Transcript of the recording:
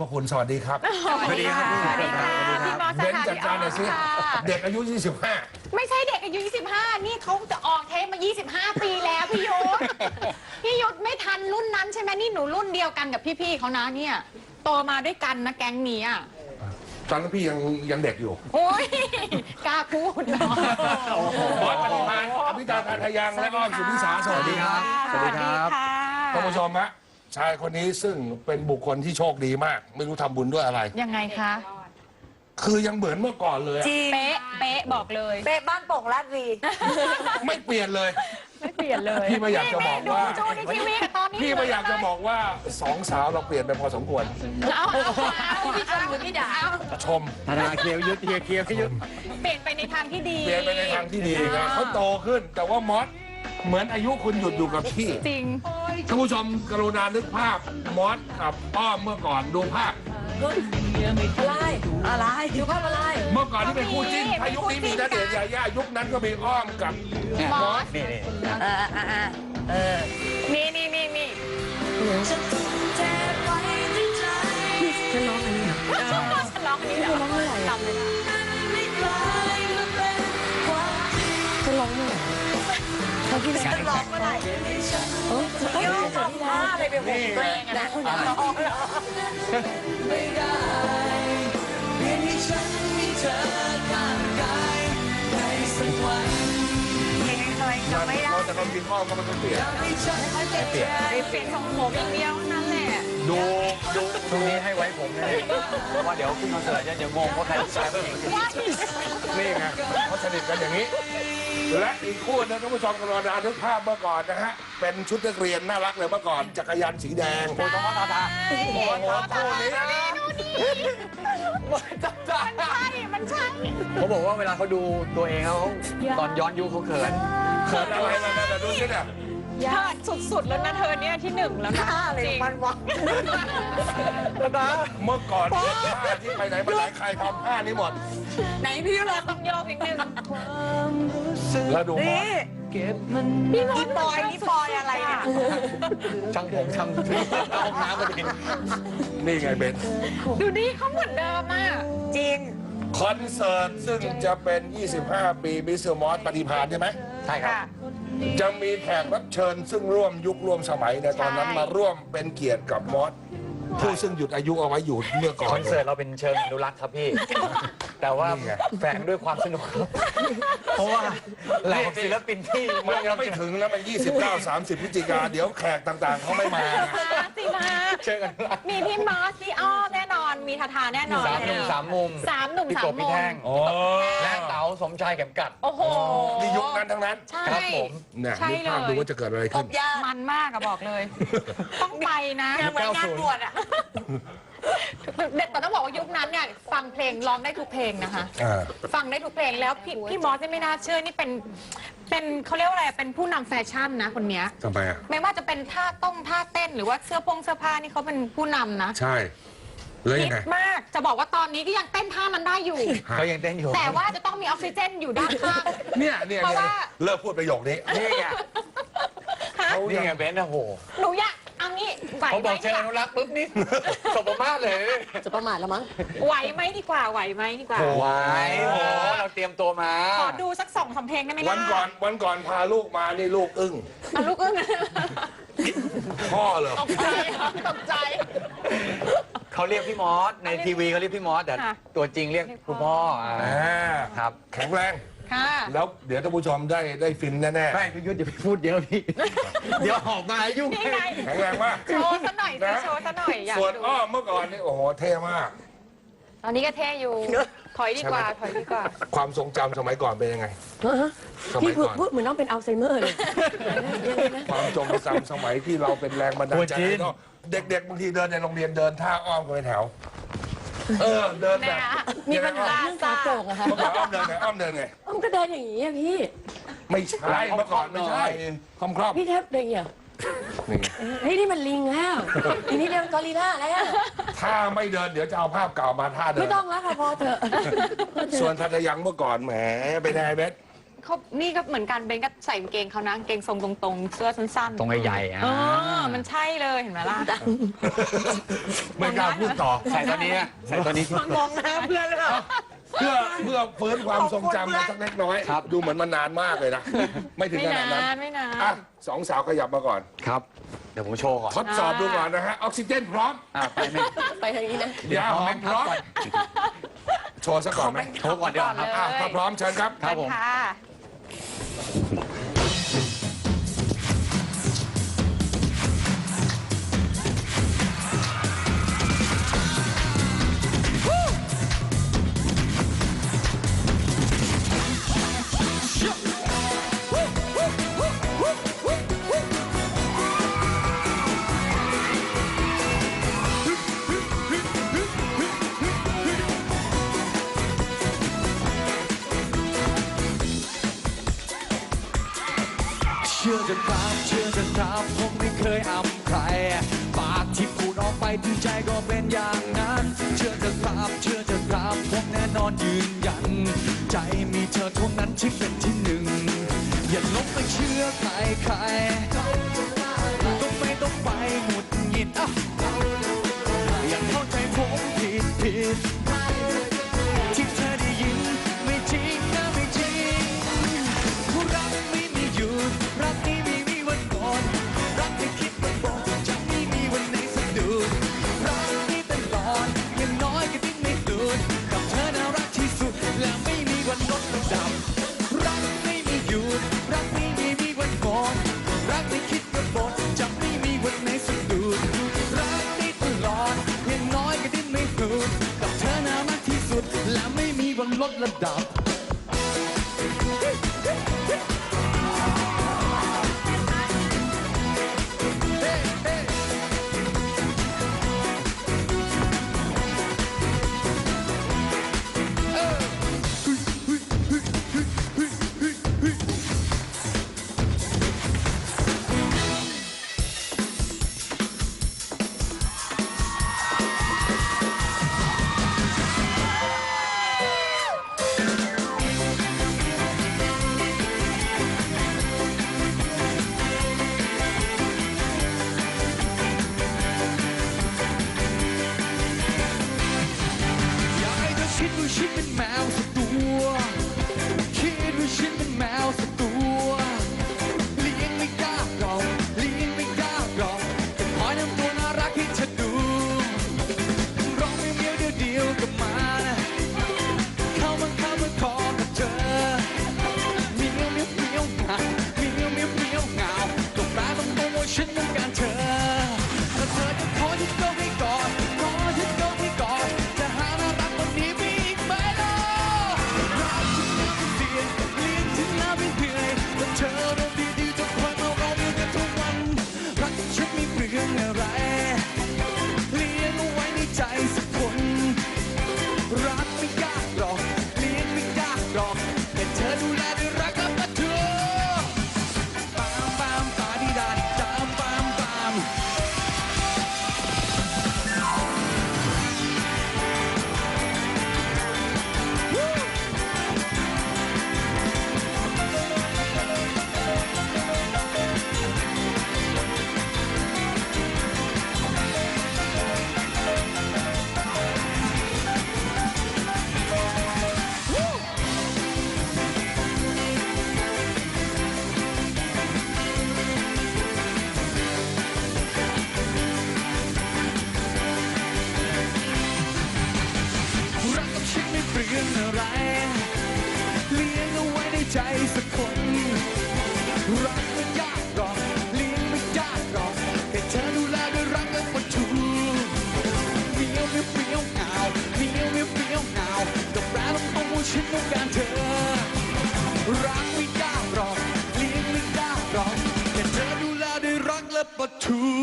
พระคุณสวัสดีครับ สวัสดีครับสวัสดีค่ะพี่บอสเบนซ์จัดการหน่อยสิค่ะเด็กอายุไม่ใช่เด็กอายุ 25 นี่เขาจะออกเทปมา 25 ปีแล้วพี่ยุทธพี่ยุทธไม่ทันรุ่นนั้นใช่ไหมนี่หนูรุ่นเดียวกันกับพี่ๆเขานะเนี่ยโตมาด้วยกันนะแก๊งนี้อะ25ตอนนั้นพี่ยังยังเด็กอยู่ โอ้ยกล้าพูดเนาะบอสปฏิมาอภิตาการทยังและอ้อมสุนิสาสวัสดีครับ สวัสดีครับค่ะท่านผู้ชมฮะ ชายคนนี้ซึ่งเป็นบุคคลที่โชคดีมาก ไม่รู้ทำบุญด้วยอะไร ยังไงคะ คือยังเหมือนเมื่อก่อนเลยอะจริงเป๊ะ เป๊ะ บอกเลย เป๊ะบ้านโป่งลาดวี ไม่เปลี่ยนเลย ไม่เปลี่ยนเลยพี่ไม่อยากจะบอกดูว่า ดูในทีวีกับตอนนี้พี่ไม่อยากจะบอกว่าสองสาวเราเปลี่ยนไปพอสมควร เอาเอาพี่ชมหรือพี่ด่าชม ธนาเคียวยุทธเคียวเคียวยุทธ เปลี่ยนไปในทางที่ดี เปลี่ยนไปในทางที่ดีนะเขาโตขึ้นแต่ว่ามอส เหมือนอายุคุณหยุดอยู่กับที่ จริง ท่านผู้ชมกรุณานึกภาพมอสกับอ้อมเมื่อก่อนดูภาพ อะไร อะไรดูภาพอะไร เมื่อก่อนที่เป็นคู่จิ้นเป็นถ้ายุคนี้มีคู่ณจิ้นเดชน์ยาย่ายุคนั้นก็มีอ้อมกับมอส นี่นี่เออเออเออเออนี่นี่นี่นี่ ฉันร้องเมื่อไหร่โอ้ยเดี๋ยวจะที่ร้านอะไรไปหมดตัวเองอะนะร้องเหรอเราจะทำกินอ้อมก็ไม่ต้องเปลี่ยนเปลี่ยนไปเปลี่ยนทรงผมอย่างเดียวนั่นแหละดูดูช่วงนี้ให้ไว้ผมนะเพราะว่าเดี๋ยวขึ้นคอนเสิร์ตจะเดี๋ยวงงว่าใครใช้ผู้หญิงนี่ไงเขาสนิทกันอย่างนี้ และอีกคู่หนึงท่านผู้ชมกรุณานึกภาพเมื่อก่อนนะฮะ เป็นชุดนักเรียนน่ารักเลยเมื่อก่อนจักรยานสีแดงโอ้ยต้องมาตาตาโอ้โหคู่นี้จับจ้าใช่มันใช่เขาบอกว่าเวลาเขาดูตัวเองเขาตอนย้อนยุคเขาเขินเขินอะไรมาเนี่ยดูสิเนี่ย ยอดสุดๆ แล้วนะเธอเนี่ยที่หนึ่งแล้วนะอะไรจริงมันวะเมื่อก่อนเนี่ยผ้าที่ไปไหนมาไหนใครทำผ้านี้หมด ไหนพี่เราต้องโยกอีกหนึ่งแล้วดูมอนี่สพี่บอนี่ลปอยนี่ปอยอะไรเนี่ยช่างผมช่างห้องน้ำพอดีนี่ไงเบนดูดิเขาเหมือนเดิมอะจริง คอนเสิร์ตซึ่งจะเป็น 25 ปีมิสเตอร์มอสปฏิพานใช่ไหม ใช่ครับค่ะ จะมีแขกรับเชิญซึ่งร่วมยุคร่วมสมัยในตอนนั้นใช่ มาร่วมเป็นเกียรติกับมอสผู้ซึ่งหยุดอายุเอาไว้อยู่เมื่อก่อคนอนเสิร์ตเราเป็นเชิงอนุรักษ์ครับพี่ แต่ว่านี่ไงแฝงด้วยความสนุกครับเพราะว่าเหล่าศิลปินที่มันมายังไม่ถึงนะมัน29 30พฤศจิกาเดี๋ยวแขกต่างๆเขาไม่มานะมาสิมาเชิงอนุรักษ์ มีพี่มอสพี่อ้อมแน่นอน มีทาทาแน่นอนสามหนุ่มสามมุมสามหนุ่มพี่สากมบมุพี่มแท่งโอ้และเต๋าสมชายเข็มกัด โอ้โหนี่ยุคนั้นทั้งนั้น ใช่ ครับผมเนี่ยใช่นึกภาพเลย ดูว่าจะเกิดอะไรตขึ้นบยามันมากอะบอกเลย ต้องไปนะ เหมือนงานบวชอะแต่ต้องบอกว่ายุคนั้นเนี่ยฟังเพลงร้องได้ทุกเพลงนะคะ อ่า ฟังได้ทุกเพลงแล้วพี่พี่มอสเนี่ยไม่น่าเชื่อนี่เป็น เป็นเขาเรียกว่าอะไรเป็นผู้นำแฟชั่นนะคนเนี้ย ทำไมอะ ไม่ว่าจะเป็นท่าต้องท่าเต้นหรือว่าเสื้อพงเสื้อผ้านี่เขาเป็นผู้นำนะ ใช่ แล้วฮิยังตไงมาก จะบอกว่าตอนนี้ก็ยังเต้นท่านั้นได้อยู่เขายังเต้นอยู่แต่ว่าจะต้องมีออกซิเจนอยู่ด้านข้าง เนี่ยเนี่ยเพราะเนี่ยว่า เลิกพูดประโยคนี้ นี่ไงฮะนี่ไงเบนซ์โอ้โหหนูอยากเอางี้ไหวเขาไหบมอกเชิงอนุรักษ์ปุ๊บนี่ สมมาตรเลยจะประมาทแล้วมั้ง ไหวไหมดีกว่าไหวไหมดีกว่า ไหวโอ้เราเตรียมตัวมาขอดูสักสองสามเพลงได้ไหมล่ะวันก่อนวันก่อนพาลูกมานี่ลูกอึ้งเอาลูกอึ้ง พ่อเหรอตกใจตกใจ เขาเรียกพี่มอสในทีวีเขาเรียกพี่มอสแต่ค่ะ ตัวจริงเรียกคุณพ่ออ่าอ่าครับ แข็งแรง ค่ะ แล้วเดี๋ยวท่านผู้ชมได้ได้ฟินแน่ไม่พี่ยุทธอย่าไปพูดเยอะพี่ เดี๋ยวออกมายุ่ง นี่ไง ๆแข็งแรงมาก โชว์ซะหน่อยสินะ โชว์ซะหน่อย อยากส่วนดูอ้อมเมื่อก่อนนี่โอ้โหเท่มาก ตอนนี้ก็เท่อยู่ ถอยดีกว่า ถอยดีกว่า ความทรงจำสมัยก่อนเป็นยังไง สมัพี่ยพูดก่อน พูดเหมือนน้องเป็นอัลไซเมอร์เลยยังไงนะความทรงจำสมัยที่เราเป็นแรงบันดาลใจให้น้อง เด็กๆบางทีเดินในโรงเรียนเดินท่าอ้อมกันเป็นแถว เออเดินแบบนะมีปัญหาเรื่องขาโปร่งอะค่ะเมื่อก่อนอ้อมเดินไงอ้อมเดินไงอ้อมก็เดินอย่างนี้อะพี่ ไม่ใช่เมื่อก่อนไม่ใช่คอมครอบพี่แทบเดินอย่างนี้เหรอนี่ไงเฮ้ยนี่มันลิงแล้วทีนี้เรียกกอริลล่าแล้ว ถ้าไม่เดินเดี๋ยวจะเอาภาพเก่ามาท่าเดิไม่นต้องแล้วค่ะพอเถอะ ส่วนทัตยังเมื่อก่อนแหมเป็นไงเบส เขานี่ก็เหมือนกันเบนก็ใส่กางเกงเขานะกางเกงทรงตรงๆ เสื้อสั้นๆตรงใหญ่ๆอะ เออมันใช่เลยเห็นไหมล่ะ ไม่กล้าพูดต่อ ใส่ตัวนี้อะใส่ตัวนี้ มองหน้าเพื่อนเลยเหรอ เพื่อเพื่อฟื้นความทรงจำมาสักเล็กน้อย ครับ ดูเหมือนมันนานมากเลยนะ ไม่ถึงไม่ขนาดนั้นนานไม่นาน อะสองสาวขยับมาก่อน ครับ เดี๋ยวผมโชว์ก่อนทดสอบดูก่อนนะฮะ ออกซิเจนพร้อมอะไปไหมไปทางนี้นะ ยาหอมพร้อม โชว์ซะก่อนไหมโชว์ก่อนดีกว่าครับ อะถ้าพร้อมเชิญครับ ครับผมค่ะ 何? ชื่อเถอะครับเชื่อเถอะครับผมไม่เคยอำใคร ปากที่พูดออกไปถึงใจก็เป็นอย่างนั้น เชื่อเถอะครับเชื่อเถอะครับผมแน่นอนยืนยัน ใจมีเธอเท่านั้นที่เป็นที่หนึ่ง อย่าลบไปเชื่อใครใครก็ไม่ต้องไปหงุดหงิดอะอย่าเข้าใจผมผิดผิด ลดระดับ ใจสักคน รักไม่ยากหรอกเลี้ยงไม่ยากหรอกแค่เธอดูแลด้วยรักและความชูเมียวเมียวเมียวเหงาเมียวเมียวเมียวเหงากับแรต้องมูฉันต้องการเธอ รักไม่ยากหรอกเลี้ยงไม่ยากหรอกแค่เธอดูแลด้วยรักและความชู